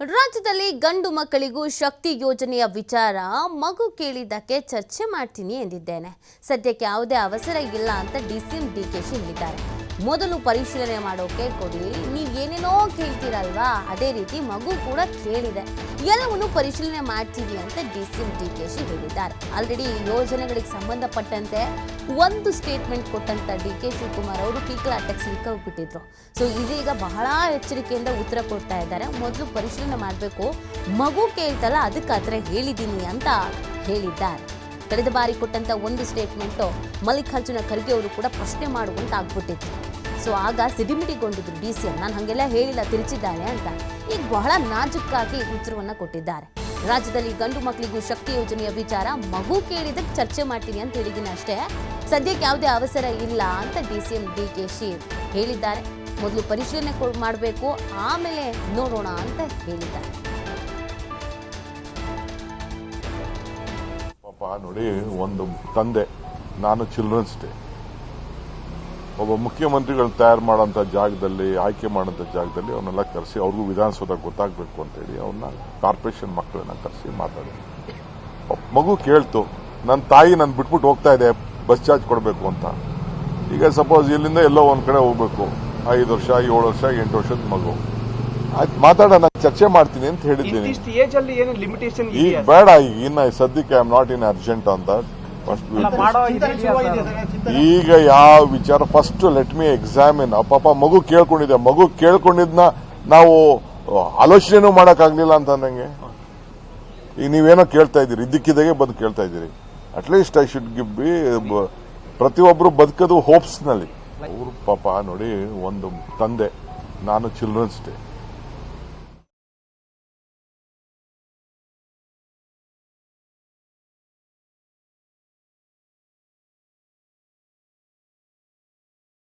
ರಾಜ್ಯದಲ್ಲಿ ಗಂಡು ಮಕ್ಕಳಿಗೂ ಶಕ್ತಿ ಯೋಜನೆಯ ವಿಚಾರ ಮಗು ಕೇಳಿದ್ದಕ್ಕೆ ಚರ್ಚೆ ಮಾಡ್ತೀನಿ ಎಂದಿದ್ದೇನೆ. ಸದ್ಯಕ್ಕೆ ಯಾವುದೇ ಅವಸರ ಇಲ್ಲ ಅಂತ ಡಿಸಿಎಂ ಡಿಕೆಶಿ ಹೇಳಿದ್ದಾರೆ. ಮೊದಲು ಪರಿಶೀಲನೆ ಮಾಡೋಕೆ ಕೊಡಿ. ನೀವು ಏನೇನೋ ಕೇಳ್ತೀರಲ್ವಾ, ಅದೇ ರೀತಿ ಮಗು ಕೂಡ ಕೇಳಿದೆ. ಎಲ್ಲವನ್ನು ಪರಿಶೀಲನೆ ಮಾಡ್ತೀವಿ ಅಂತ ಡಿ ಸಿಕ್ ಡಿ ಕೆ ಶಿ ಹೇಳಿದ್ದಾರೆ. ಆಲ್ರೆಡಿ ಯೋಜನೆಗಳಿಗೆ ಸಂಬಂಧಪಟ್ಟಂತೆ ಒಂದು ಸ್ಟೇಟ್ಮೆಂಟ್ ಕೊಟ್ಟಂತ ಡಿ ಕೆ ಶಿವಕುಮಾರ್ ಅವರು ಕೀಕಲಾಟಕ್ಕೆ ಸಿಕ್ಕೋಗ್ಬಿಟ್ಟಿದ್ರು ಸೊ ಇದೀಗ ಬಹಳ ಎಚ್ಚರಿಕೆಯಿಂದ ಉತ್ತರ ಕೊಡ್ತಾ ಇದ್ದಾರೆ. ಮೊದಲು ಪರಿಶೀಲನೆ ಮಾಡಬೇಕು. ಮಗು ಕೇಳ್ತಲ್ಲ, ಅದಕ್ಕೆ ಆ ಥರ ಹೇಳಿದ್ದೀನಿ ಅಂತ ಹೇಳಿದ್ದಾರೆ. ಕಳೆದ ಬಾರಿ ಕೊಟ್ಟಂತ ಒಂದು ಸ್ಟೇಟ್ಮೆಂಟು ಮಲ್ಲಿಕಾರ್ಜುನ ಖರ್ಗೆ ಅವರು ಕೂಡ ಪ್ರಶ್ನೆ ಮಾಡುವಂತ ಆಗ್ಬಿಟ್ಟಿತ್ತು ಸೊ ಆಗ ಸಿಡಿಮಿಡಿಗೊಂಡಿದ್ರು ಡಿ ಸಿ ಎಂ. ನಾನು ಹಾಗೆಲ್ಲ ಹೇಳಿಲ್ಲ ತಿರುಚಿದ್ದಾರೆ ಅಂತ. ಈಗ ಬಹಳ ನಾಜುಕ್ಕಾಗಿ ಉತ್ತರವನ್ನ ಕೊಟ್ಟಿದ್ದಾರೆ. ರಾಜ್ಯದಲ್ಲಿ ಗಂಡು ಮಕ್ಕಳಿಗೂ ಶಕ್ತಿ ಯೋಜನೆಯ ವಿಚಾರ ಮಗು ಕೇಳಿದಕ್ಕೆ ಚರ್ಚೆ ಮಾಡ್ತೀನಿ ಅಂತ ಹೇಳಿದ್ದೀನಿ ಅಷ್ಟೇ. ಸದ್ಯಕ್ಕೆ ಯಾವುದೇ ಅವಸರ ಇಲ್ಲ ಅಂತ D C M D K she ಹೇಳಿದ್ದಾರೆ. ಮೊದಲು ಪರಿಶೀಲನೆ ಮಾಡಬೇಕು, ಆಮೇಲೆ ನೋಡೋಣ ಅಂತ ಹೇಳಿದ್ದಾರೆ. ನೋಡಿ ಒಂದು ತಂದೆ, ನಾನು ಚಿಲ್ಡ್ರನ್ಸ್ ಡೇ ಒಬ್ಬ ಮುಖ್ಯಮಂತ್ರಿಗಳು ತಯಾರು ಮಾಡೋಂಥ ಜಾಗದಲ್ಲಿ, ಆಯ್ಕೆ ಮಾಡೋಂಥ ಜಾಗದಲ್ಲಿ ಅವನ್ನೆಲ್ಲ ಕರೆಸಿ, ಅವ್ರಿಗೂ ವಿಧಾನಸೌಧ ಗೊತ್ತಾಗಬೇಕು ಅಂತೇಳಿ ಅವನ್ನ ಕಾರ್ಪೊರೇಷನ್ ಮಕ್ಕಳನ್ನ ಕರೆಸಿ ಮಾತಾಡಿ ಪಾಪ ಮಗು ಕೇಳ್ತು ನನ್ನ ತಾಯಿ ನಾನು ಬಿಟ್ಬಿಟ್ಟು ಹೋಗ್ತಾ ಇದೆ, ಬಸ್ ಚಾರ್ಜ್ ಕೊಡಬೇಕು ಅಂತ. ಈಗ ಸಪೋಸ್ ಇಲ್ಲಿಂದ ಎಲ್ಲೋ ಒಂದು ಕಡೆ ಹೋಗ್ಬೇಕು, ಐದು ವರ್ಷ, ಏಳು ವರ್ಷ, ಎಂಟು ವರ್ಷದ ಮಗು. ಆಯ್ತು ಮಾತಾಡೋಣ ಚರ್ಚೆ ಮಾಡ್ತೀನಿ ಅಂತ ಹೇಳಿದ್ದೀನಿ. ಇಂತಿಷ್ಟು ಏಜ್ ಅಲ್ಲಿ ಏನು ಲಿಮಿಟೇಷನ್ ಈಗ ಇದೆಯಾ? ಬೇಡ ಈಗ ಇನ್ನ ಸದ್ಯಕ್ಕೆ I am not in urgent ಅಂತ. ಫಸ್ಟ್? ಈಗ ಯಾವ ವಿಚಾರ? ಫಸ್ಟ್ ಲೆಟ್ ಮಿ ಎಕ್ಸಾಮಿನ್ ಅಪ್ಪ ಪಾಪ ಮಗು ಕೇಳ್ಕೊಂಡಿದೆ. ಮಗು ಕೇಳ್ಕೊಂಡಿದ್ನ ನಾವು ಆಲೋಚನೆನೂ ಮಾಡಕ್ಕಾಗ್ಲಿಲ್ಲ ಅಂತ ನಂಗೆ ಈಗ ನೀವೇನೋ ಕೇಳ್ತಾ ಇದ್ದೀರಿ. ಇದ್ದಕ್ಕಿದ್ದಾಗೆ ಬಂದು ಕೇಳ್ತಾ ಇದ್ದೀರಿ. At least I should give be ಪ್ರತಿಯೊಬ್ಬರು ಬದುಕೋದು ಹೋಪ್ಸ್ನಲ್ಲಿ. ಅವ್ರು ಪಾಪ ನೋಡಿ ಒಂದು ತಂದೆ. ನಾನು ಚಿಲ್ಡ್ರನ್ಸ್ ಡೇ